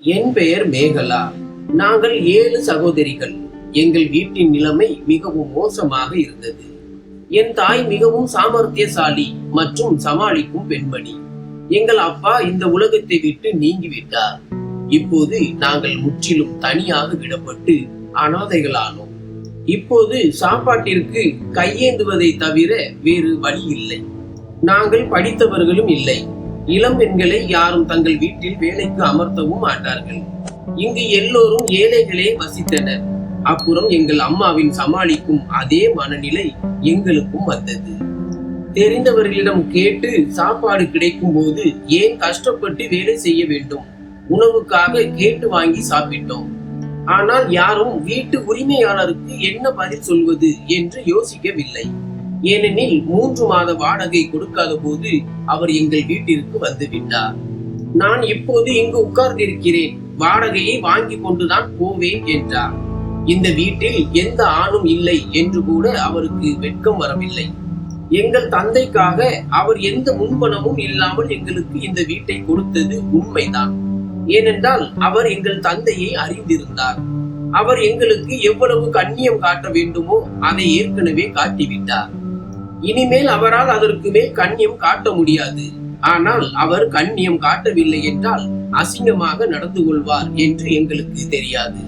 என் பெயர் மேகலா. நாங்கள் ஏழு சகோதரிகள். எங்கள் வீட்டின் நிலைமை மிகவும் மோசமாக இருந்தது. என் தாய் மிகவும் சாமர்த்தியசாலி மற்றும் சமாளிக்கும் பெண்மணி. எங்கள் அப்பா இந்த உலகத்தை விட்டு நீங்கிவிட்டார். இப்போது நாங்கள் முற்றிலும் தனியாக விடப்பட்டு அனாதைகளானோம். இப்போது சாப்பாட்டிற்கு கையேந்துவதை தவிர வேறு வழி இல்லை. நாங்கள் படித்தவர்களும் இல்லை. இளம் பெண்களை யாரும் தங்கள் வீட்டில் வேலைக்கு அமர்த்தவும் மாட்டார்கள். இங்கு எல்லோரும் ஏழைகளே வசித்தனர். அப்புறம் எங்கள் அம்மாவின் சமாளிக்கும் அதே மனநிலை எங்களுக்கும் வந்தது. தெரிந்தவர்களிடம் கேட்டு சாப்பாடு கிடைக்கும் போது ஏன் கஷ்டப்பட்டு வேலை செய்ய வேண்டும்? உணவுக்காக கேட்டு வாங்கி சாப்பிட்டோம். ஆனால் யாரும் வீட்டு உரிமையாளருக்கு என்ன பதில் சொல்வது என்று யோசிக்கவில்லை. ஏனெனில் மூன்று மாத வாடகை கொடுக்காத போது அவர் எங்கள் வீட்டிற்கு வந்து விட்டார். நான் இப்போது இங்கு உட்கார்ந்திருக்கிறேன். வாடகையை வாங்கி கொண்டுதான் போவேன் என்றார். இந்த வீட்டில் எந்த ஆணும் இல்லை என்று கூட அவருக்கு வெட்கம் வரவில்லை. எங்கள் தந்தைக்காக அவர் எந்த முன்பணமும் இல்லாமல் எங்களுக்கு இந்த வீட்டை கொடுத்தது உண்மைதான். ஏனென்றால் அவர் எங்கள் தந்தையை அறிந்திருந்தார். அவர் எங்களுக்கு எவ்வளவு கண்ணியம் காட்ட வேண்டுமோ அதை ஏற்கனவே காட்டிவிட்டார். இனிமேல் அவரால் அதற்கு மேல் கண்ணியம் காட்ட முடியாது. ஆனால் அவர் கண்ணியம் காட்டவில்லை என்றால் அசிங்கமாக நடந்து கொள்வார் என்று எங்களுக்கு தெரியாது.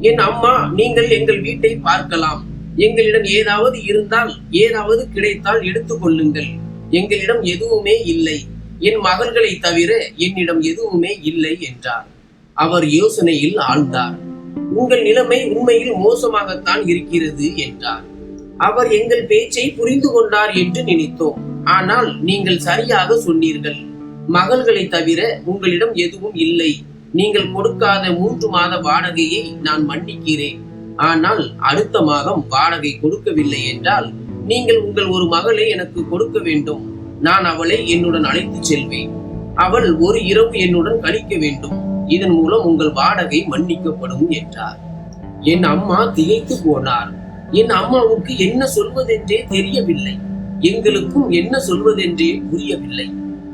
என் அம்மா நீங்கள் எங்கள் வீட்டை பார்க்கலாம். எங்களிடம் ஏதாவது இருந்தால் ஏதாவது கிடைத்தால் எடுத்துக்கொள்ளுங்கள் எங்களிடம் எதுவுமே இல்லை. என் மகள்களை தவிர என்னிடம் எதுவுமே இல்லை என்றார். அவர் யோசனையில் ஆழ்ந்தார். உங்கள் நிலைமை உண்மையில் மோசமாகத்தான் இருக்கிறது என்றார். அவர் எங்கள் பேச்சை புரிந்து கொண்டார் என்று நினைத்தோம். ஆனால் நீங்கள் சரியாக சொன்னீர்கள். மகள்களை தவிர உங்களிடம் எதுவும் இல்லை. நீங்கள் கொடுக்காத மூன்று மாத வாடகையை நான் மன்னிக்கிறேன். ஆனால் அடுத்த மாதம் வாடகை கொடுக்கவில்லை என்றால் நீங்கள் உங்கள் ஒரு மகளை எனக்கு கொடுக்க வேண்டும். நான் அவளை என்னுடன் அழைத்து செல்வேன். அவள் ஒரு இரவு என்னுடன் கழிக்க வேண்டும். இதன் மூலம் உங்கள் வாடகை மன்னிக்கப்படும் என்றார். என் அம்மா திகைத்து போனார். என் அம்மாவுக்கு என்ன சொல்வதென்றே தெரியவில்லை. எங்களுக்கும் என்ன சொல்வதென்றே புரியவில்லை.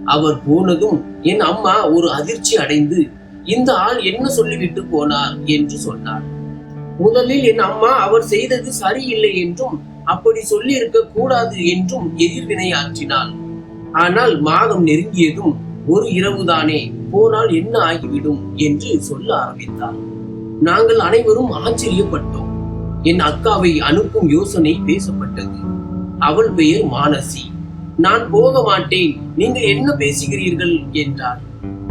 அவர் போனதும் என் அம்மா ஒரு அதிர்ச்சி அடைந்து இந்த ஆள் என்ன சொல்லிவிட்டு போனார்? என்று சொன்னார். முதலில் என் அம்மா அவர் செய்தது சரியில்லை என்றும் அப்படி சொல்லி இருக்க கூடாது என்றும் எதிர்வினை ஆற்றினாள். ஆனால் மாதம் நெருங்கியதும் ஒரு இரவுதானே போனால் என்ன ஆகிவிடும்? என்று சொல்ல ஆரம்பித்தார் நாங்கள் அனைவரும் ஆச்சரியப்பட்டோம். என் அக்காவை அனுப்பும் யோசனை பேசப்பட்டது. அவள் பெயர் மானசி. நான் போக மாட்டேன். நீங்கள் என்ன பேசுகிறீர்கள்? என்றார்.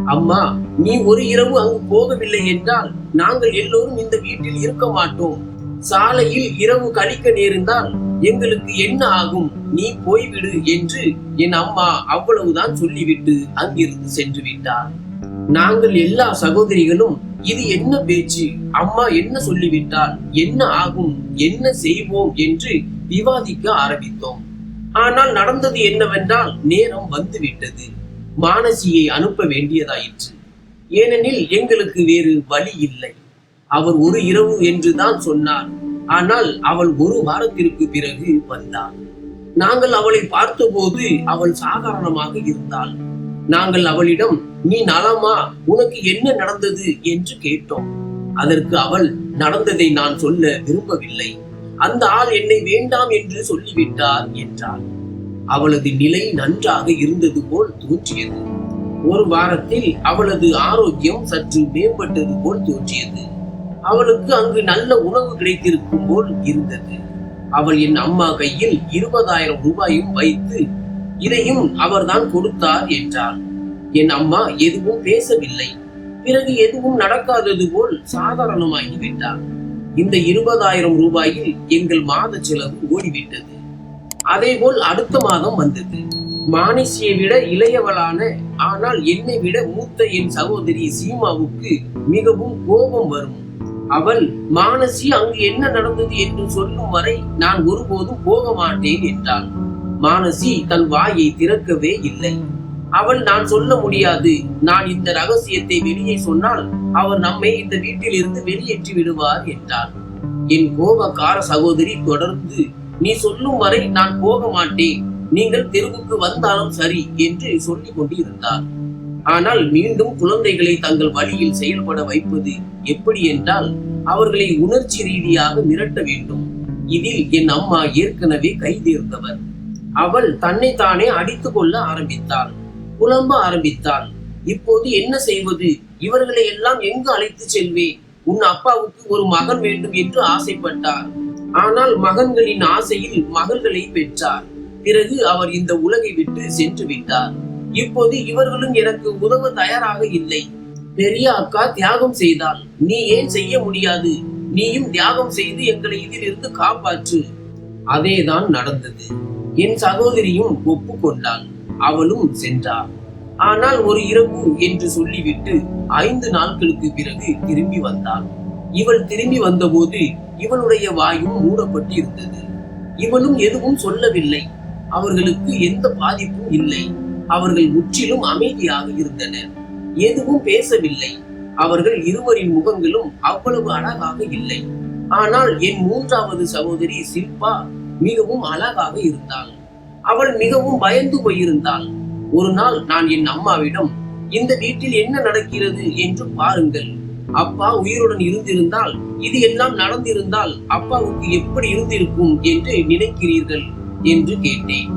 அம்மா நீ ஒரு இரவு அங்கு போகவில்லை என்றால் நாங்கள் எல்லோரும் இந்த வீட்டில் இருக்க மாட்டோம். சாலையில் இரவு கழிக்க நேர்ந்தால் எங்களுக்கு என்ன ஆகும்? நீ போய்விடு என்று என் அம்மா அவ்வளவுதான் சொல்லிவிட்டு அங்கிருந்து சென்று விட்டார். நாங்கள் எல்லா சகோதரிகளும் இது என்ன பேச்சு? அம்மா என்ன சொல்லிவிட்டால் என்ன ஆகும்? என்ன செய்வோம்? என்று விவாதிக்க ஆரம்பித்தோம். ஆனால் நடந்தது என்னவென்றால் நேரம் வந்துவிட்டது. மானசியை அனுப்ப வேண்டியதாயிற்று. ஏனெனில் எங்களுக்கு வேறு வழி இல்லை. அவர் ஒரு இரவு என்றுதான் சொன்னார். ஆனால் அவள் ஒரு வாரத்திற்கு பிறகு வந்தாள். நாங்கள் அவளை பார்த்தபோது அவள் சாதாரணமாக இருந்தாள். நாங்கள் அவளிடம் நீ நலமா? உனக்கு என்ன நடந்தது? என்று கேட்டோம். அதற்கு அவள் நடந்ததை நான் சொல்ல விரும்பவில்லை. அந்த ஆள் என்னை வேண்டாம் என்று சொல்லிவிட்டார் என்றாள். அவளது நிலை நன்றாக இருந்தது போல் தோன்றியது. ஒரு வாரத்தில் அவளது ஆரோக்கியம் சற்று மேம்பட்டது போல் தோன்றியது. அவளுக்கு அங்கு நல்ல உணவு கிடைத்திருக்கும் போல் இருந்தது. அவள் என் அம்மா கையில் இருபதாயிரம் ரூபாயும் வைத்து இதையும் அவர்தான் கொடுத்தார் என்றார். என் அம்மா எதுவும் பேசவில்லை. பிறகு எதுவும் நடக்காதது போல் சாதாரணமாகிவிட்டார். இந்த இருபதாயிரம் ரூபாயில் எங்கள் மாத செலவு ஓடிவிட்டது. அதேபோல் அடுத்த மாதம் வந்தது. மானிசியை விட இளையவளான ஆனால் என்னை விட மூத்த என் சகோதரி சீமாவுக்கு மிகவும் கோபம் வரும். அவள் மானசி அங்கு என்ன நடந்தது? என்று சொல்லும் வரை நான் ஒருபோதும் போக மாட்டேன் என்றாள். மானசி தன் வாயை திறக்கவே இல்லை. அவள் நான் சொல்ல முடியாது. நான் இந்த ரகசியத்தை வெளியே சொன்னால் அவர் நம்மை இந்த வீட்டில் இருந்து வெளியேற்றி விடுவார் என்றார் என் கோபக்கார சகோதரி தொடர்ந்து நீ சொல்லும் வரை நான் போக மாட்டேன். நீங்கள் தெருவுக்கு வந்தாலும் சரி என்று சொல்லிக் கொண்டிருந்தார். ஆனால் மீண்டும் குழந்தைகளை தங்கள் வழியில் செயல்பட வைப்பது எப்படி என்றால் அவர்களை உணர்ச்சி ரீதியாக மிரட்ட வேண்டும். இதில் என் அம்மா ஏற்கனவே கைதேர்ந்தவர். அவள் தன்னை தானே அடித்துக் கொள்ள ஆரம்பித்தாள் புலம்ப ஆரம்பித்தாள். இப்போது என்ன செய்வது? இவர்களை எல்லாம் எங்கு அழைத்து செல்வேன் உன் அப்பாவுக்கு ஒரு மகன் வேண்டும் என்று ஆசைப்பட்டார். ஆனால் மகன்களின் ஆசையில் மகள்களை பெற்றார். பிறகு அவர் இந்த உலகை விட்டு சென்று விட்டார். இப்போது இவர்களும் எனக்கு உதவ தயாராக இல்லை. பெரிய அக்கா தியாகம் செய்தால் நீ ஏன் செய்ய முடியாது? நீயும் தியாகம் செய்து எங்களை இதிலிருந்து காப்பாற்று. அதேதான் நடந்தது. என் சகோதரியும் ஒப்புக்கொண்டாள். அவளும் சென்றாள். ஆனால் ஒரு இரவு என்று சொல்லிவிட்டு ஐந்து நாட்களுக்கு பிறகு திரும்பி வந்தாள். இவள் திரும்பி வந்தபோது இவளுடைய வாயும் மூடப்பட்டு இருந்தது இவளும் எதுவும் சொல்லவில்லை. அவர்களுக்கு எந்த பாதிப்பும் இல்லை. அவர்கள் முற்றிலும் அமைதியாக இருந்தனர். எதுவும் பேசவில்லை. அவர்கள் இருவரின் முகங்களும் அவ்வளவு அழகாக இல்லை. ஆனால் என் மூன்றாவது சகோதரி சில்பா மிகவும் அழகாக இருந்தாள். அவள் மிகவும் பயந்து போயிருந்தாள். ஒரு நாள் நான் என் அம்மாவிடம் இந்த வீட்டில் என்ன நடக்கிறது என்று பாருங்கள். அப்பா உயிருடன் இருந்திருந்தால் இது எல்லாம் நடந்திருந்தால் அப்பாவுக்கு எப்படி இருந்திருக்கும் என்று நினைக்கிறீர்கள்? என்று கேட்டேன்.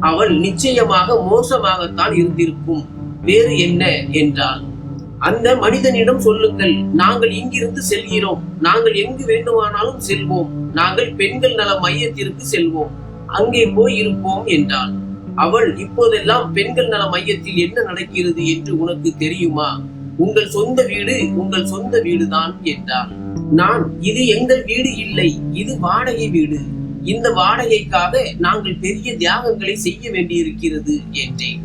அவள் நிச்சயமாக மோசமாகத்தான் இருந்திருக்கும். வேறு என்ன? என்றாள். அந்த மனிதனிடம் சொல்லுங்கள் நாங்கள் இங்கிருந்து செல்கிறோம். நாங்கள் எங்கு வேண்டுமானாலும் செல்வோம். நாங்கள் பெண்கள் நல மையத்திற்கு செல்வோம். அங்கே போய் இருப்போம் என்றாள். அவள் இப்போதெல்லாம் பெண்கள் நல மையத்தில் என்ன நடக்கிறது என்று உனக்கு தெரியுமா? உங்கள் சொந்த வீடு உங்கள் சொந்த வீடுதான் என்றாள். நான் இது எங்கள் வீடு இல்லை இது வாடகை வீடு. இந்த வாடகைக்காக நாங்கள் பெரிய தியாகங்களை செய்ய வேண்டியிருக்கிறது என்றேன்.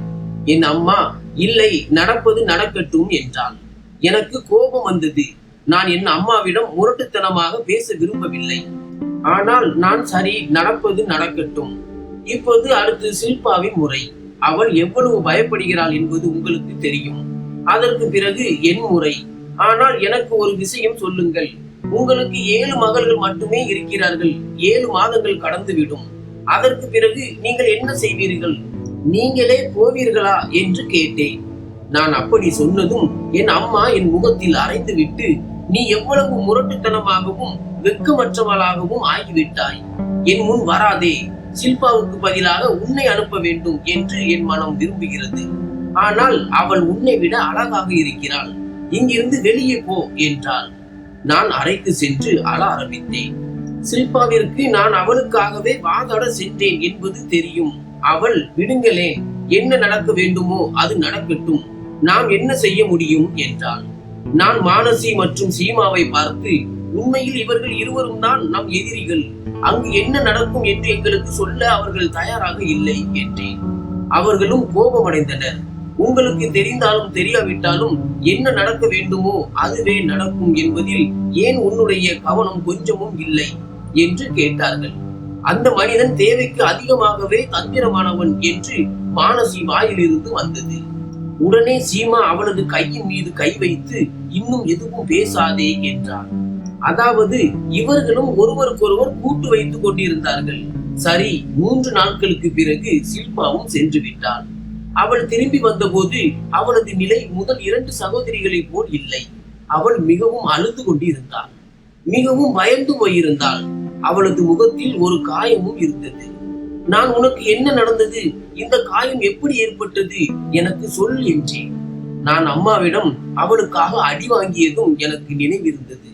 என் அம்மா இல்லை நடப்பது நடக்கட்டும் என்றாள். எனக்கு கோபம் வந்தது. நான் என் அம்மாவிடம் முரட்டுத்தனமாக பேச விரும்பவில்லை. ஆனால் நான் சரி நடப்பது நடக்கட்டும். இப்போது அடுத்து சில்பாவின் முறை. அவள் எவ்வளவு பயப்படுகிறாள் என்பது உங்களுக்கு தெரியும். அதற்கு பிறகு என் முறை. ஆனால் எனக்கு ஒரு விஷயம் சொல்லுங்கள். உங்களுக்கு ஏழு மகள்கள் மட்டுமே இருக்கிறார்கள். ஏழு மாதங்கள் கடந்துவிடும். அதற்கு பிறகு நீங்கள் என்ன செய்வீர்கள்? நீங்களே போவீர்களா என்று கேட்டேன். நான் அப்படி சொன்னதும் என் அம்மா என் முகத்தில் அரைத்துவிட்டு நீ எவ்வளவு முரட்டுத்தனமாகவும் வெட்கமற்றவளாகவும் ஆகிவிட்டாய். என் முன் வராதே. சில்பாவுக்கு பதிலாக உன்னை அனுப்ப வேண்டும் என்று என் மனம் விரும்புகிறது. ஆனால் அவள் உன்னை விட அழகாக இருக்கிறாள். இங்கிருந்து வெளியே போ என்றாள். நான் அறைக்கு சென்று அழ ஆரம்பித்தேன். சில்பாவிற்கு நான் அவளுக்காகவே வாதாட சென்றேன் என்பது தெரியும். அவள் விடுங்களேன் என்ன நடக்க வேண்டுமோ அது நடக்கட்டும். நாம் என்ன செய்ய முடியும் என்றாள். நான் மானசி மற்றும் சீமாவை பார்த்து உண்மையில் இவர்கள் இருவரும் தான் நம் எதிரிகள். அங்கு என்ன நடக்கும் என்று எங்களுக்கு சொல்ல அவர்கள் தயாராக இல்லை என்றேன். அவர்களும் கோபமடைந்தனர். உங்களுக்கு தெரிந்தாலும் தெரியாவிட்டாலும் என்ன நடக்க வேண்டுமோ அதுவே நடக்கும் என்பதில் ஏன் உன்னுடைய கவனம் கொஞ்சமும் இல்லை? என்று கேட்டார்கள். அந்த மனிதன் தேவைக்கு அதிகமாகவே தந்திரமானவன் என்று மானசி வாயிலிருந்து வந்தது. உடனே சீமா அவளது கையின் மீது கை வைத்து இன்னும் எதுவும் பேசாதே என்றார் அதாவது இவர்களும் ஒருவருக்கொருவர் கூட்டு வைத்துக் கொண்டிருந்தார்கள். சரி மூன்று நாட்களுக்கு பிறகு சில்பாவும் சென்று விட்டாள் அவள் திரும்பி வந்தபோது அவளது நிலை முதல் இரண்டு சகோதரிகளைப் போல் இல்லை. அவள் மிகவும் அழுது கொண்டிருந்தாள். மிகவும் பயந்து போயிருந்தாள். அவளது முகத்தில் ஒரு காயமும் இருந்தது. நான் உனக்கு என்ன நடந்தது? இந்த காயம் எப்படி ஏற்பட்டது? எனக்கு சொல் என்றேன். நான் அம்மாவிடம் அவளுக்காக அடி வாங்கியதும் எனக்கு நினைவிருந்தது.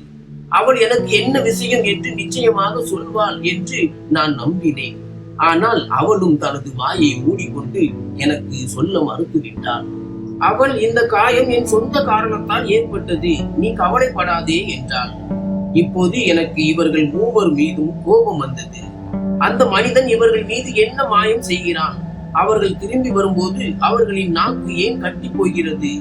அவள் எனக்கு என்ன விஷயம் என்று நிச்சயமாக சொல்வாள் என்று நான் நம்பினேன். ஆனால் அவளும் தனது வாயை மூடிக்கொண்டு எனக்கு சொல்ல மறுத்துவிட்டாள். அவள் இந்த காயம் என் சொந்த காரணத்தால் ஏற்பட்டது. நீ கவலைப்படாதே என்றாள். இப்போது எனக்கு இவர்கள் மூவர் மீதும் கோபம் வந்தது. அந்த மனிதன் இவர்கள் மீது என்ன மாயம் செய்கிறான்? அவர்கள் திரும்பி வரும்போது அவர்களின் நாக்கு ஏன் கட்டி போகிறது?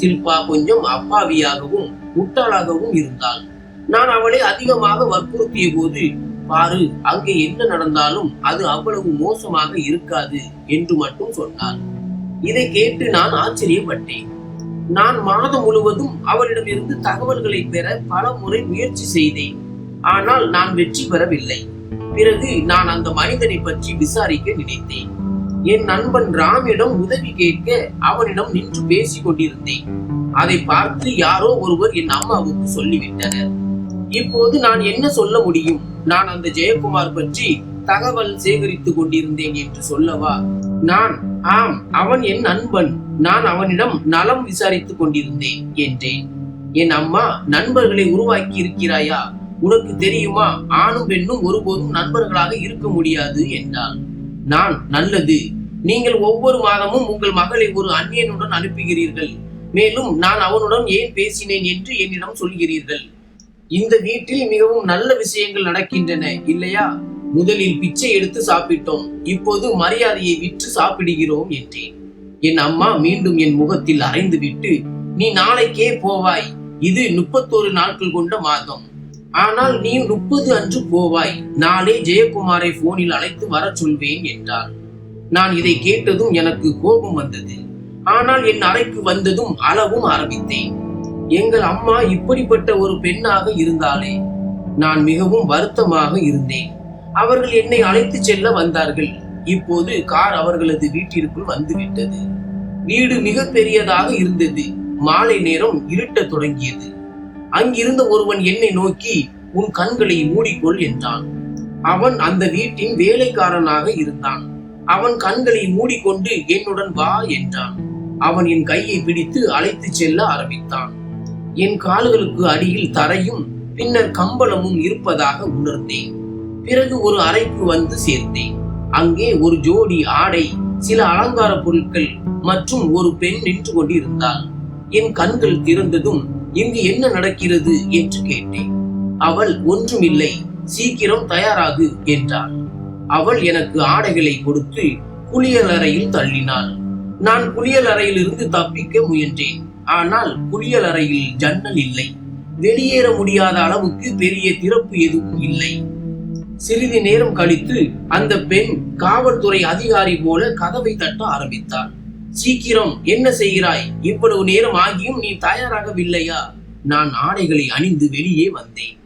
சில்பா கொஞ்சம் அப்பாவியாகவும் முட்டாளாகவும் இருந்தாள். நான் அவளை அதிகமாக வற்புறுத்திய போது பாரு அங்கே என்ன நடந்தாலும் அது அவ்வளவு மோசமாக இருக்காது என்று மட்டும் சொன்னாள். இதை கேட்டு நான் ஆச்சரியப்பட்டேன். நான் மாதம் முழுவதும் அவளிடமிருந்து தகவல்களை பெற பல முறை முயற்சி செய்தேன். ஆனால் நான் வெற்றி பெறவில்லை. பிறகு நான் அந்த மனிதனை பற்றி விசாரிக்க நினைத்தேன். என் நண்பன் ராமிடம் உதவி கேட்க அவனிடம் நின்று பேசிக் கொண்டிருந்தேன். அதை பார்த்து யாரோ ஒருவர் என் அம்மாவுக்கு சொல்லிவிட்டனர். இப்போது நான் என்ன சொல்ல முடியும்? நான் அந்த ஜெயக்குமார் பற்றி தகவல் சேகரித்துக் கொண்டிருந்தேன் என்று சொல்லவா? நான் ஆம் அவன் என் நண்பன். நான் அவனிடம் நலம் விசாரித்துக் கொண்டிருந்தேன் என்றேன். என் அம்மா நண்பர்களை உருவாக்கி இருக்கிறாயா? உனக்கு தெரியுமா? ஆணும் பெண்ணும் ஒருபோதும் நண்பர்களாக இருக்க முடியாது என்றாள். நான் நல்லது. நீங்கள் ஒவ்வொரு மாதமும் உங்கள் மகளை ஒரு அந்நியனுடன் அனுப்புகிறீர்கள். மேலும் நான் அவனுடன் ஏன் பேசினேன் என்று என்னிடம் சொல்கிறீர்கள். இந்த வீட்டில் மிகவும் நல்ல விஷயங்கள் நடக்கின்றன இல்லையா? முதலில் பிச்சை எடுத்து சாப்பிட்டோம். இப்போது மரியாதையை விற்று சாப்பிடுகிறோம் என்றேன். என் அம்மா மீண்டும் என் முகத்தில் அரைந்து விட்டு நீ நாளைக்கே போவாய். இது முப்பத்தோரு நாட்கள் கொண்ட மாதம். ஆனால் நீ முப்பது அன்று போவாய். நாளே ஜெயக்குமாரை போனில் அழைத்து வர சொல்வேன் என்றார் நான் இதை கேட்டதும் எனக்கு கோபம் வந்தது. ஆனால் என் அறைக்கு வந்ததும் அளவும் ஆரம்பித்தேன். எங்கள் அம்மா இப்படிப்பட்ட ஒரு பெண்ணாக இருந்தாலே நான் மிகவும் வருத்தமாக இருந்தேன். அவர்கள் என்னை அழைத்து செல்ல வந்தார்கள். இப்போது கார் அவர்களது வீட்டிற்குள் வந்துவிட்டது. வீடு மிக பெரியதாக இருந்தது. மாலை நேரம் இருட்டத் தொடங்கியது. அங்கிருந்த ஒருவன் என்னை நோக்கி உன் கண்களை மூடிக்கொள் என்றான். அவன் அந்த வீட்டின் வேலைக்காரனாக இருந்தான். அவன் கண்களை மூடிக்கொண்டு என்னுடன் வா என்றான். அவன் என் கையை பிடித்து அழைத்துச் செல்ல ஆரம்பித்தான். என் கால்களுக்கு அடியில் தரையும் பின்னர் கம்பளமும் இருப்பதாக உணர்ந்தேன். பிறகு ஒரு அறைக்கு வந்து சேர்ந்தேன். அங்கே ஒரு ஜோடி ஆடை சில அலங்கார பொருட்கள் மற்றும் ஒரு பெண் நின்று கொண்டிருந்தாள். என் கண்கள் திறந்ததும் இங்கு என்ன நடக்கிறது? என்று கேட்டேன். அவள் ஒன்றுமில்லை சீக்கிரம் தயாராகு என்றாள். அவள் எனக்கு ஆடைகளை கொடுத்து குளியலறையில் தள்ளினாள். நான் குளியலறையிலிருந்து தப்பிக்க முயன்றேன். ஆனால் குளியலறையில் ஜன்னல் இல்லை. வெளியேற முடியாத அளவுக்கு பெரிய திறப்பு எதுவும் இல்லை. சிறிது நேரம் கழித்து அந்த பெண் காவல்துறை அதிகாரி போல கதவை தட்ட ஆரம்பித்தார் சீக்கிரம் என்ன செய்கிறாய்? இவ்வளவு நேரம் ஆகியும் நீ தயாராகவில்லையா? நான் ஆடைகளை அணிந்து வெளியே வந்தேன்.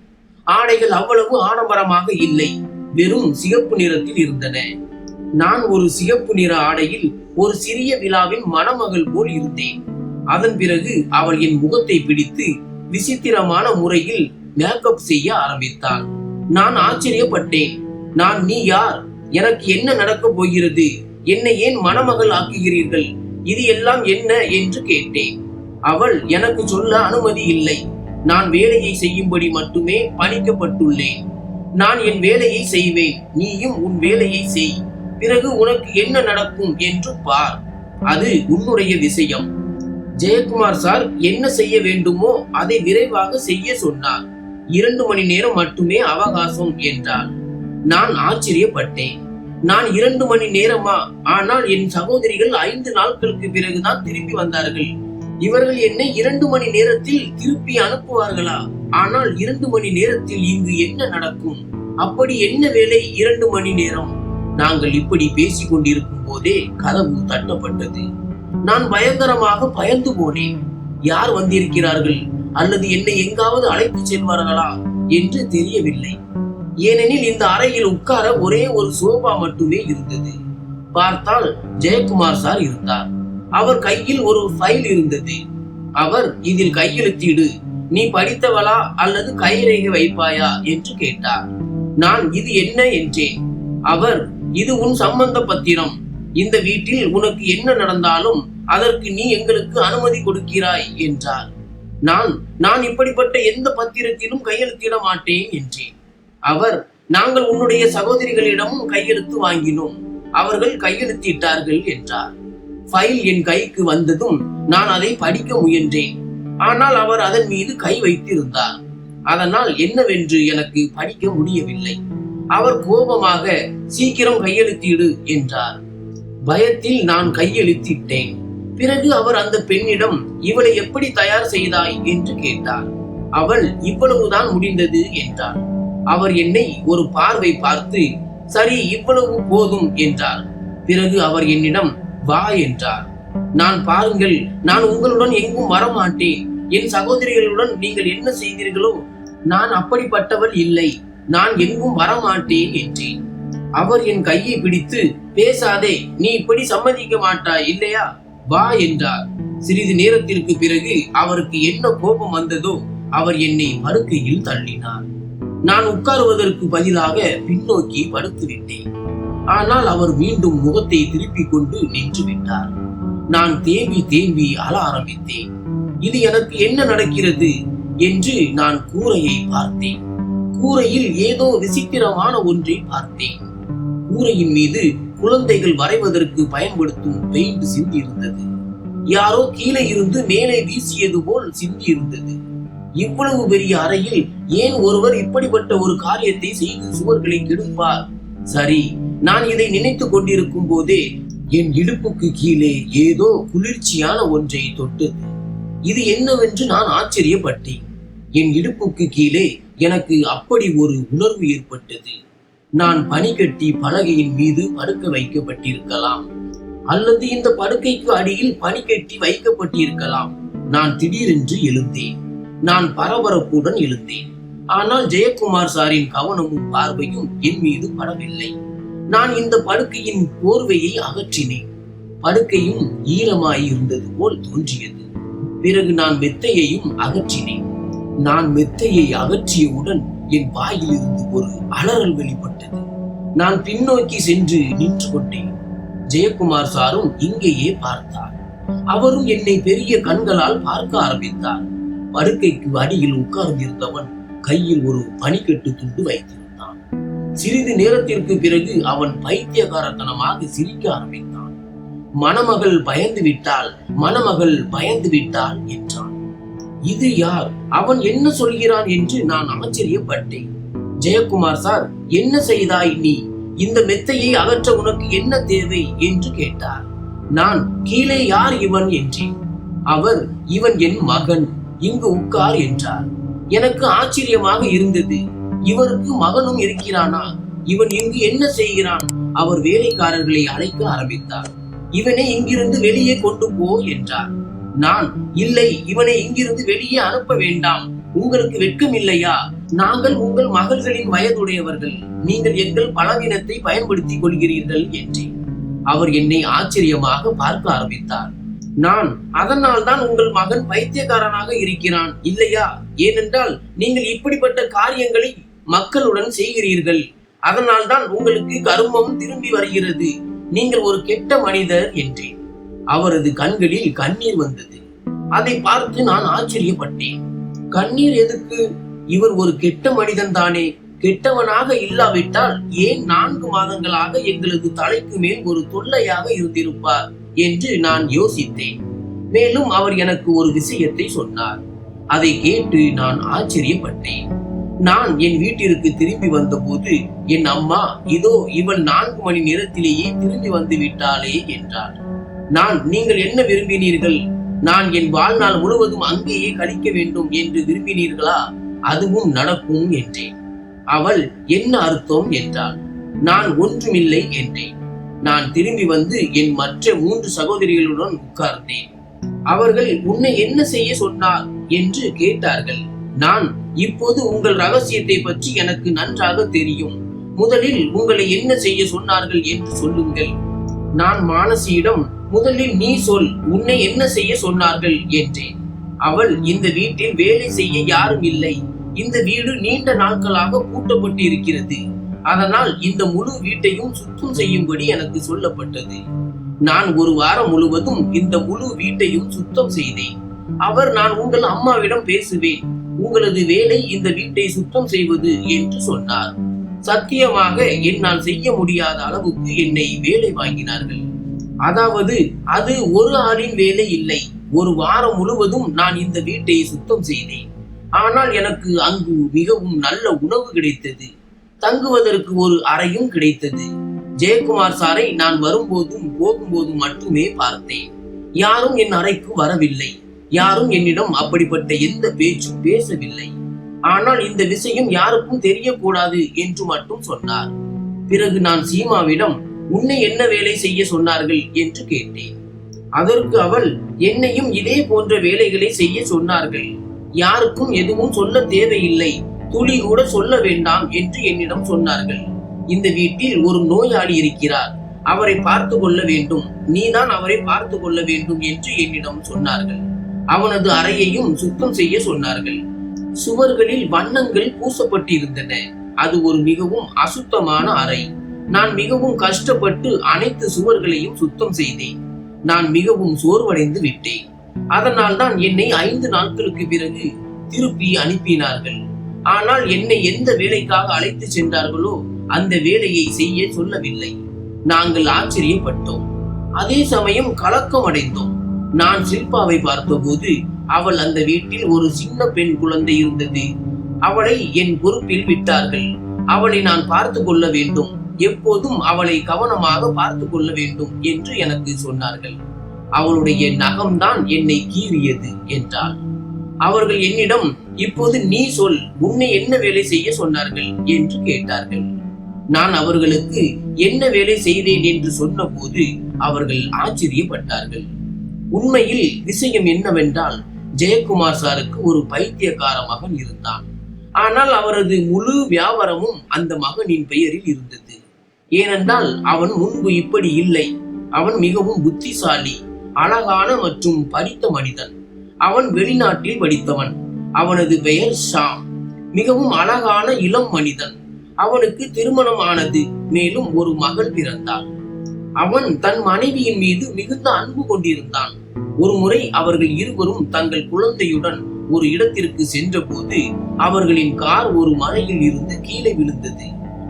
ஆடைகள் அவ்வளவு ஆடம்பரமாக இல்லை வெறும் சிகப்பு நிறத்தில் இருந்தன. நான் ஒரு சிகப்பு நிற ஆடையில் ஒரு சிறிய விழாவின் மணமகள் போல் இருந்தேன். அதன் பிறகு அவள் என் முகத்தை பிடித்து விசித்திரமான முறையில் மேக்கப் செய்ய ஆரம்பித்தாள். நான் ஆச்சரியப்பட்டேன். நான் நீ யார்? எனக்கு என்ன நடக்கப் போகிறது? என்னை ஏன் மணமகள் ஆக்குகிறீர்கள்? இது எல்லாம் என்ன என்று கேட்டேன். அவள் எனக்கு சொல்ல அனுமதி இல்லை. நான் வேலையை செய்யும்படி மட்டுமே பணிக்கப்பட்டுள்ளேன். நான் என் வேலையை செய்வேன். நீயும் உன் வேலையை செய். பிறகு உனக்கு என்ன நடக்கும் என்று பார். அது உன்னுடைய விஷயம். ஜெயக்குமார் சார் என்ன செய்ய வேண்டுமோ அதை விரைவாக செய்ய சொன்னார். இரண்டு மணி நேரம் மட்டுமே அவகாசம் என்றாள். நான் ஆச்சரியப்பட்டேன். நான் இரண்டு மணி நேரமா? ஆனால் என் சகோதரிகள் ஐந்து நாட்களுக்கு பிறகுதான் திரும்பி வந்தார்கள். இவர்கள் என்னை இரண்டு மணி நேரத்தில் திருப்பி அனுப்புவார்களா? ஆனால் இரண்டு மணி நேரத்தில் இங்கு என்ன நடக்கும்? அப்படி என்ன வேலை இரண்டு மணி நேரம்? நாங்கள் இப்படி பேசிக் கொண்டிருக்கும் போதே கதவு தட்டப்பட்டது. நான் பயங்கரமாக பயந்து போனேன். யார் வந்திருக்கிறார்கள்? அல்லது என்னை எங்காவது அழைத்து செல்வார்களா என்று தெரியவில்லை. ஏனெனில் இந்த அறையில் உட்கார ஒரே ஒரு சோபா மட்டுமே இருந்தது. பார்த்தால் ஜெயக்குமார் சார் இருந்தார். அவர் கையில் ஒரு ஃபைல் இருந்தது. அவர் இதில் கையெழுத்திடு. நீ படித்தவளா அல்லது கைரேகை வைப்பாயா? என்று கேட்டார். நான் இது என்ன? என்றேன். அவர் இது உன் சம்பந்த பத்திரம். இந்த வீட்டில் உனக்கு என்ன நடந்தாலும் அதற்கு நீ எங்களுக்கு அனுமதி கொடுக்கிறாய் என்றார். நான் நான் இப்படிப்பட்ட எந்த பத்திரத்திலும் கையெழுத்திட மாட்டேன் என்றேன். அவர் நாங்கள் உன்னுடைய சகோதரிகளிடமும் கையெழுத்து வாங்கினோம். அவர்கள் கையெழுத்திட்டார்கள் என்றார். ஃபைல் என் கைக்கு வந்ததும் நான் அதை படிக்க முயன்றேன். ஆனால் அவர் அதன் மீது கை வைத்திருந்தார். அதனால் என்னவென்று எனக்கு படிக்க முடியவில்லை. அவர் கோபமாக சீக்கிரம் கையெழுத்திடு என்றார். பயத்தில் நான் கையெழுத்திட்டேன். பிறகு அவர் அந்த பெண்ணிடம் இவளை எப்படி தயார் செய்தாய்? என்று கேட்டார். அவள் இவ்வளவுதான் முடிந்தது என்றார். அவர் என்னை ஒரு பார்வை பார்த்து சரி இவ்வளவு போதும் என்றார். பிறகு அவர் என்னிடம் வா என்றார். நான் பாருங்கள் நான் உங்களுடன் எங்கும் வரமாட்டேன். என் சகோதரிகளுடன் நீங்கள் என்ன செய்தீர்களோ நான் அப்படிப்பட்டவள் இல்லை. நான் எங்கும் வரமாட்டேன் என்றேன். அவர் என் கையை பிடித்து பேசாதே நீ இப்படி சம்மதிக்க மாட்டாய் இல்லையா? வா என்றார். சிறிது நேரத்திற்கு பிறகு அவருக்கு என்ன கோபம் வந்ததோ அவர் என்னை படுக்கையில் தள்ளினார். நான் உட்காருவதற்கு பதிலாக பின்னோக்கி படுத்து விட்டேன் ஆனால் அவர் மீண்டும் முகத்தை திருப்பிக் கொண்டு நின்று விட்டார். நான் தேம்பி தேம்பி அழ ஆரம்பித்தேன். இது எனக்கு என்ன நடக்கிறது என்று நான் கூரையை பார்த்தேன். கூரையில் ஏதோ விசித்திரமான ஒன்றை பார்த்தேன். கூரையின் மீது குழந்தைகள் வரைவதற்கு பயன்படுத்தும் பெயிண்ட் சிந்தி இருந்தது யாரோ கீழே இருந்து மேலே வீசியது போல் சிந்தி இருந்தது இவ்வளவு பெரிய அறையில் ஏன் ஒருவர் இப்படிப்பட்ட ஒரு காரியத்தை செய்து சுவர்களை கெடுப்பார்? சரி நான் இதை நினைத்துக் கொண்டிருக்கும் போதே என் இடுப்புக்கு கீழே ஏதோ குளிர்ச்சியான ஒன்றை தொட்டது. இது என்னவென்று நான் ஆச்சரியப்பட்டேன். என் இடுப்புக்கு கீழே எனக்கு அப்படி ஒரு உணர்வு ஏற்பட்டது. நான் பனிக்கட்டி பலகையின் மீது படுக்க வைக்கப்பட்டிருக்கலாம். அல்லது இந்த படுக்கைக்கு அடியில் பனிக்கட்டி வைக்கப்பட்டிருக்கலாம். நான் திடீரென்று எழுந்தேன். நான் பரபரப்புடன் எழுந்தேன். ஆனால் ஜெயக்குமார் சாரின் கவனமும் பார்வையும் என் மீது படவில்லை. நான் இந்த படுக்கையின் போர்வையை அகற்றினேன். படுக்கையும் ஈரமாய் இருந்தது போல் தோன்றியது. பிறகு நான் மெத்தையையும் அகற்றினேன். நான் மெத்தையை அகற்றியவுடன் என் வாயிலிருந்து ஒரு அலறல் வெளிப்பட்டது. நான் பின்னோக்கி சென்று நின்று கொண்டேன். ஜெயக்குமார் சாரும் இங்கேயே பார்த்தார். அவரும் என்னை பெரிய கண்களால் பார்க்க ஆரம்பித்தார். படுக்கைக்கு அடியில் உட்கார்ந்திருந்தவன் கையில் ஒரு பனிக்கட்டு துண்டு வைத்திருந்தான். சிறிது நேரத்திற்கு பிறகு அவன் பைத்தியகாரத்தனமாக சிரிக்க ஆரம்பித்தான். மணமகள் பயந்து விட்டாள் மணமகள் பயந்து விட்டாள் என்று இது யார்? அவன் என்ன சொல்கிறான் என்று நான் ஆச்சரியப்பட்டேன் ஜெயக்குமார் சார் என்ன செய்தாய் நீ? இந்த மெத்தையை அகற்ற உனக்கு என்ன தேவை? என்று கேட்டார். நான் கீழே யார் இவன் என்றேன். அவர் இவன் என் மகன். இங்கு உட்கார் என்றார். எனக்கு ஆச்சரியமாக இருந்தது. இவருக்கு மகனும் இருக்கிறானா? இவன் இங்கு என்ன செய்கிறான்? அவர் வேலைக்காரர்களை அழைக்க ஆரம்பித்தார். இவனை இங்கிருந்து வெளியே கொண்டு போ என்றார். நான் இல்லை இவனை இங்கிருந்து வெளியே அனுப்ப வேண்டாம். உங்களுக்கு வெட்கம் இல்லையா? நாங்கள் உங்கள் மகள்களின் வயதுடையவர்கள். நீங்கள் எங்கள் பலவீனத்தை பயன்படுத்திக் கொள்கிறீர்கள் என்றேன் அவர் என்னை ஆச்சரியமாக பார்க்க ஆரம்பித்தார். நான் அதனால் தான் உங்கள் மகன் பைத்தியக்காரனாக இருக்கிறான் இல்லையா? ஏனென்றால் நீங்கள் இப்படிப்பட்ட காரியங்களை மக்களுடன் செய்கிறீர்கள். அதனால் தான் உங்களுக்கு கருமம் திரும்பி வருகிறது. நீங்கள் ஒரு கெட்ட மனிதர் என்றேன். அவரது கண்களில் கண்ணீர் வந்தது. அதை பார்த்து நான் ஆச்சரியப்பட்டேன். கண்ணீர் எதுக்கு? இவர் ஒரு கெட்ட மனிதன் தானே. கெட்டவனாக இல்லாவிட்டால் ஏன் நான்கு மாதங்களாக எங்களது தலைக்கு மேல் ஒரு தொல்லையாக இருந்திருப்பார் என்று நான் யோசித்தேன். மேலும் அவர் எனக்கு ஒரு விஷயத்தை சொன்னார். அதை கேட்டு நான் ஆச்சரியப்பட்டேன். நான் என் வீட்டிற்கு திரும்பி வந்தபோது என் அம்மா இதோ இவள் நான்கு மணி நேரத்திலேயே திரும்பி வந்து விட்டாளே என்றாள். நான் நீங்கள் என்ன விரும்பினீர்கள்? நான் என் வாழ்நாள் முழுவதும் அங்கேயே கழிக்க வேண்டும் என்று விரும்பினீர்களா? அதுவும் நடக்கும் என்றேன். அவள் என்ன அர்த்தம் என்றாள். நான் ஒன்றுமில்லை என்றேன். நான் திரும்பி வந்து என் மற்ற மூன்று சகோதரிகளுடன் உட்கார்ந்தேன். அவர்கள் உன்னை என்ன செய்ய சொன்னார் என்று கேட்டார்கள். நான் இப்போது உங்கள் ரகசியத்தை பற்றி எனக்கு நன்றாக தெரியும். முதலில் உங்களை என்ன செய்ய சொன்னார்கள் என்று சொல்லுங்கள். நான் மானசியிடம் முதலில் நீ சொல் உன்னை என்ன செய்ய சொன்னார்கள் என்றேன். அவள் இந்த வீட்டில் வேலை செய்ய யாரும் இல்லை. இந்த வீடு நீண்ட நாட்களாக பூட்டப்பட்டு இருக்கிறது அதனால் இந்த முழு வீட்டையும் சுத்தம் செய்யும்படி எனக்கு சொல்லப்பட்டது. நான் ஒரு வாரம் முழுவதும் இந்த முழு வீட்டையும் சுத்தம் செய்தேன். அவர் நான் உங்கள் அம்மாவிடம் பேசுவேன். உங்களது வேலை இந்த வீட்டை சுத்தம் செய்வது என்று சொன்னார். சத்தியமாக என்னால் செய்ய முடியாத அளவுக்கு என்னை வேலை வாங்கினார்கள். அதாவது அது ஒரு ஆளின் வேலை இல்லை. ஒரு வாரம் முழுவதும் நான் இந்த வீட்டை சுத்தம் செய்தேன். ஆனால் எனக்கு அங்கு மிகவும் நல்ல உணவு கிடைத்தது. தங்குவதற்கு ஒரு அறையும் கிடைத்தது. ஜெயக்குமார் சாரை நான் வரும்போதும் போகும்போதும் மட்டுமே பார்த்தேன். யாரும் என் அறைக்கு வரவில்லை. யாரும் என்னிடம் அப்படிப்பட்ட எந்த பேச்சும் பேசவில்லை. ஆனால் இந்த விஷயம் யாருக்கும் தெரியக்கூடாது என்று மட்டும் சொன்னார். பிறகு நான் சீமாவிடம் உன்னை என்ன வேலை செய்ய சொன்னார்கள் என்று கேட்டேன். அதற்கு அவள் என்னையும் இதே போன்ற வேலைகளை செய்ய சொன்னார்கள். யாருக்கும் எதுவும் சொல்ல தேவையில்லை. துளி கூட சொல்ல வேண்டாம் என்று என்னிடம் சொன்னார்கள். இந்த வீட்டில் ஒரு நோயாளி இருக்கிறார். அவரை பார்த்து கொள்ள வேண்டும். நீதான் அவரை பார்த்து கொள்ள வேண்டும் என்று என்னிடம் சொன்னார்கள். அவனது அறையையும் சுத்தம் செய்ய சொன்னார்கள். சுவர்களில் வண்ணங்கள் பூசப்பட்டிருந்தன. அது ஒரு மிகவும் அசுத்தமான அறை. நான் மிகவும் கஷ்டப்பட்டு அனைத்து சுவர்களையும் சுத்தம் செய்தேன். நான் மிகவும் சோர்வடைந்து விட்டேன். அதனால் தான் என்னை ஐந்து நாட்களுக்கு பிறகு திருப்பி அனுப்பினார்கள். ஆனால் என்னை எந்த வேலைக்காக அழைத்து சென்றார்களோ அந்த வேலையை செய்ய சொல்லவில்லை. நாங்கள் ஆச்சரியப்பட்டோம். அதே சமயம் கலக்கம் அடைந்தோம். நான் சில்பாவை பார்த்தபோது அவள் அந்த வீட்டில் ஒரு சின்ன பெண் குழந்தை இருந்தது. அவளை என் பொறுப்பில் விட்டார்கள். அவளை நான் பார்த்து கொள்ள வேண்டும். எப்போதும் அவளை கவனமாக பார்த்து கொள்ள வேண்டும் என்று எனக்கு சொன்னார்கள். அவளுடைய நகம்தான் என்னை கீறியது என்றாள். அவர்கள் என்னிடம் இப்போது நீ சொல் உன்னை என்ன வேலை செய்ய சொன்னார்கள்? என்று கேட்டார்கள். நான் அவர்களுக்கு என்ன வேலை செய்தேன்? என்று சொன்னபோது அவர்கள் ஆச்சரியப்பட்டார்கள். உண்மையில் விஷயம் என்னவென்றால் ஜெயக்குமார் சாருக்கு ஒரு பைத்தியக்கார மகன் இருந்தான். ஆனால் அவரது முழு வியாபாரமும் அந்த மகனின் பெயரில் இருந்தது. ஏனென்றால் அவன் முன்பு இப்படி இல்லை. அவன் மிகவும் புத்திசாலி அழகான மற்றும் படித்த மனிதன். அவன் வெளிநாட்டில் படித்தவன். அவனது பெயர் ஷாம். மிகவும் அழகான இளம் மனிதன். அவனுக்கு திருமணம் ஆனது மேலும் ஒரு மகள் பிறந்தார் அவன் தன் மனைவியின் மீது மிகுந்த அன்பு கொண்டிருந்தான். ஒரு முறை அவர்கள் இருவரும் தங்கள் குழந்தையுடன் ஒரு இடத்திற்கு சென்றபோது அவர்களின் கார் ஒரு மலையில் இருந்து கீழே விழுந்தது.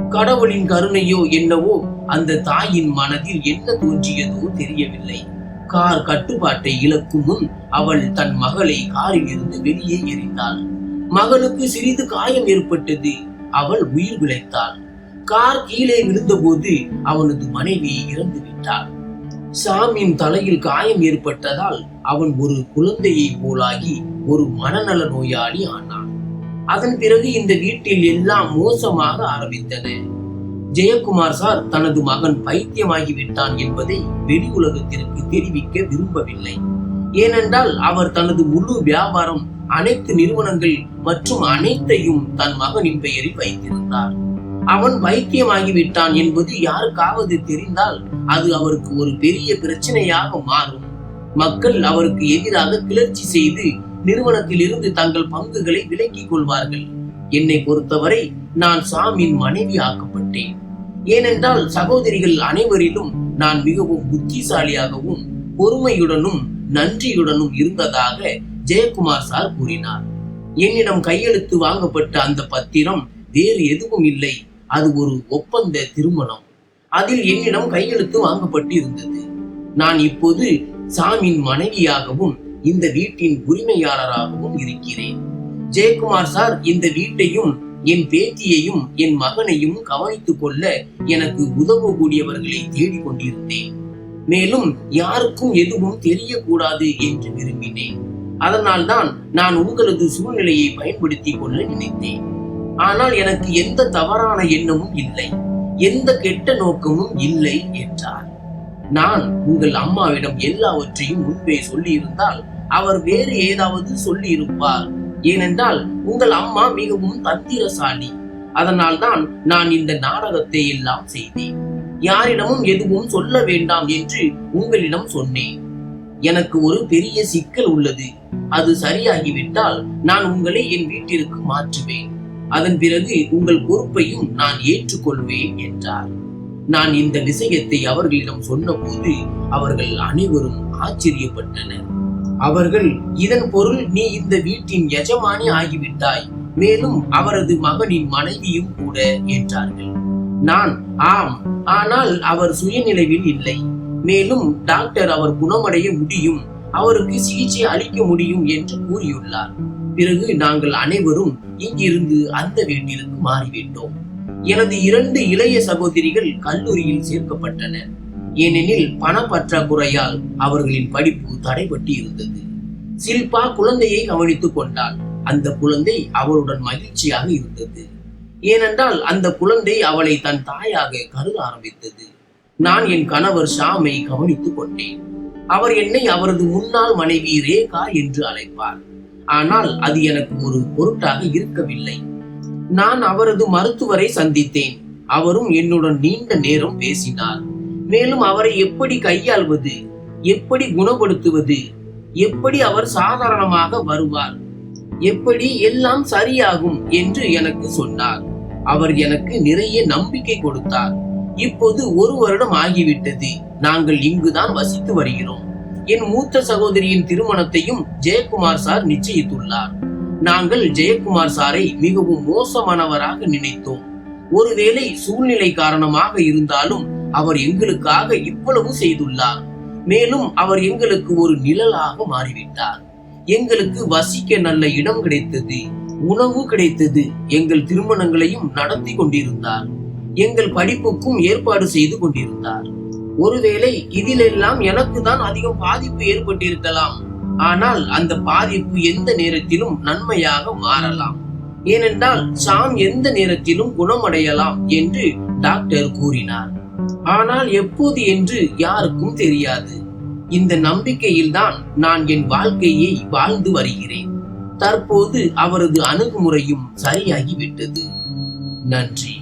கடவுளின் கருணையோ என்னவோ அந்த தாயின் மனதில் என்ன தோன்றியதோ தெரியவில்லை. கார் கட்டுப்பாட்டை இழக்கும் முன் அவள் தன் மகளை காரில் இருந்து வெளியே எறிந்தாள். மகனுக்கு சிறிது காயம் ஏற்பட்டது. அவள் உயிர் விளைத்தாள். கார் கீழே விழுந்தபோது அவனது மனைவி இறந்து விட்டாள். சாமியின் தலையில் காயம் ஏற்பட்டதால் அவன் ஒரு குழந்தையை போலாகி ஒரு மனநல நோயாளி ஆனான். அதன் பிறகு இந்த வீட்டில் எல்லாம் மோசமாக ஆரம்பித்தன. ஜெயக்குமார் சார் தனது மகன் பைத்தியமாகிவிட்டான் என்பதை வெளி உலகத்திற்கு தெரிவிக்க விரும்பவில்லை. ஏனென்றால் அவர் தனது முழு வியாபாரம் அனைத்து நிறுவனங்கள் மற்றும் அனைத்தையும் தன் மகனின் பெயரில் வைத்திருந்தார். அவன் பைத்தியமாகிவிட்டான் என்பது யாருக்காவது தெரிந்தால் அது அவருக்கு ஒரு பெரிய பிரச்சனையாக மாறும். மக்கள் அவருக்கு எதிராக கிளர்ச்சி செய்து நிறுவனத்தில் இருந்து தங்கள் பங்குகளை விலக்கிக் கொள்வார்கள். என்னை பொறுத்தவரை நான் சாமின் மனைவி ஆக்கப்பட்டேன். ஏனென்றால் சகோதரிகள் அனைவரிலும் நான் மிகவும் புத்திசாலியாகவும் பொறுமையுடனும் நன்றியுடனும் இருந்ததாக ஜெயக்குமார் சார் கூறினார். என்னிடம் கையெழுத்து வாங்கப்பட்ட அந்த பத்திரம் வேறு எதுவும் இல்லை. அது ஒரு ஒப்பந்த திருமணம். அதில் என்னிடம் கையெழுத்து வாங்கப்பட்டு இருந்தது நான் இப்போது சாமின் மனைவியாகவும் இந்த வீட்டின் உரிமையாளராகவும் இருக்கிறேன். ஜெயக்குமார் சார் இந்த வீட்டையும் என் பேத்தியையும் என் மகனையும் கவனித்துக் கொள்ள எனக்கு உதவக்கூடியவர்களை தேடிக் கொண்டிருந்தேன். மேலும் யாருக்கும் எதுவும் தெரியக்கூடாது என்று விரும்பினேன். அதனால்தான் நான் உங்களது சூழ்நிலையை பயன்படுத்திக் கொள்ள நினைத்தேன். ஆனால் எனக்கு எந்த தவறான எண்ணமும் இல்லை. எந்த கெட்ட நோக்கமும் இல்லை என்றார். நான் உங்கள் அம்மாவிடம் எல்லாவற்றையும் முன்பே சொல்லியிருந்தால் அவர் வேறு ஏதாவது சொல்லி இருப்பார் ஏனென்றால் உங்கள் அம்மா மிகவும் தந்திரசாலி. அதனால்தான் நான் இந்த நாடகத்தை எல்லாம் செய்தேன். யாரிடமும் எதுவும் சொல்ல வேண்டாம் என்று உங்களிடம் சொன்னேன். எனக்கு ஒரு பெரிய சிக்கல் உள்ளது. அது சரியாகிவிட்டால் நான் உங்களை என் வீட்டிற்கு மாற்றுவேன். அதன் பிறகு உங்கள் பொறுப்பையும் நான் ஏற்றுக்கொள்வேன் என்றார். நான் இந்த விஷயத்தை அவர்களிடம் சொன்னபோது அவர்கள் அனைவரும் ஆச்சரியப்பட்டனர். அவர்கள் இதன் பொருள் நீ இந்த வீட்டின் எஜமானி ஆகிவிட்டாய். மேலும் அவரது மகனின் மனைவியும் கூட என்றார்கள் நான் ஆம் ஆனால் அவர் சுயநிலைவில் இல்லை. மேலும் டாக்டர் அவர் குணமடைய முடியும் அவருக்கு சிகிச்சை அளிக்க முடியும் என்று கூறியுள்ளார். பிறகு நாங்கள் அனைவரும் இங்கிருந்து அந்த வீட்டிற்கு மாறிவிட்டோம். எனது இரண்டு இளைய சகோதரிகள் கல்லூரியில் சேர்க்கப்பட்டனர் ஏனெனில் பண பற்றாக்குறையால் அவர்களின் படிப்பு தடைபட்டு இருந்தது சில்பா குழந்தையை கவனித்துக் கொண்டாள். அந்த குழந்தை அவளுடன் மகிழ்ச்சியாக இருந்தது. ஏனென்றால் அந்த குழந்தை அவளை தன் தாயாக கருத ஆரம்பித்தது. நான் என் கணவர் ஷாமை கவனித்துக் கொண்டேன். அவர் என்னை அவரது முன்னாள் மனைவி ரேகா என்று அழைப்பார். ஆனால் அது எனக்கு ஒரு பொருட்டாக இருக்கவில்லை. நான் அவரது மருத்துவரை சந்தித்தேன். அவரும் என்னுடன் நீண்ட நேரம் பேசினார். மேலும் அவரை எப்படி கையாள்வது எப்படி குணப்படுத்துவது எப்படி அவர் சாதாரணமாக வருவார் எப்படி எல்லாம் சரியாகும் என்று எனக்கு சொன்னார். அவர் எனக்கு நிறைய நம்பிக்கை கொடுத்தார். இப்போது ஒரு வருடம் ஆகிவிட்டது. நாங்கள் இங்குதான் வசித்து வருகிறோம். என் மூத்த சகோதரியின் திருமணத்தையும் ஜெயக்குமார் சார் நிச்சயித்துள்ளார். நாங்கள் ஜெயக்குமார் சாரை மிகவும் மோசமானவராக நினைத்தோம். ஒருவேளை சூழ்நிலை காரணமாக இருந்தாலும் அவர் எங்களுக்காக இவ்வளவு செய்துள்ளார். மேலும் அவர் எங்களுக்கு ஒரு நிழலாக மாறிவிட்டார். எங்களுக்கு வசிக்க நல்ல இடம் கிடைத்தது உணவு கிடைத்தது எங்கள் திருமணங்களையும் நடத்தி கொண்டிருந்தார். எங்கள் படிப்புக்கும் ஏற்பாடு செய்து கொண்டிருந்தார். ஒருவேளை இதிலெல்லாம் எனக்கு தான் அதிகம் பாதிப்பு ஏற்பட்டிருக்கலாம். ஆனால் அந்த பாதிப்பு எந்த நேரத்திலும் நன்மையாக மாறலாம். ஏனென்றால் சாம் எந்த நேரத்திலும் குணமடையலாம் என்று டாக்டர் கூறினார். ஆனால் எப்போது என்று யாருக்கும் தெரியாது. இந்த நம்பிக்கையில்தான் நான் என் வாழ்க்கையை வாழ்ந்து வருகிறேன். தற்போது அவரது அணுகுமுறையும் சரியாகிவிட்டது. நன்றி.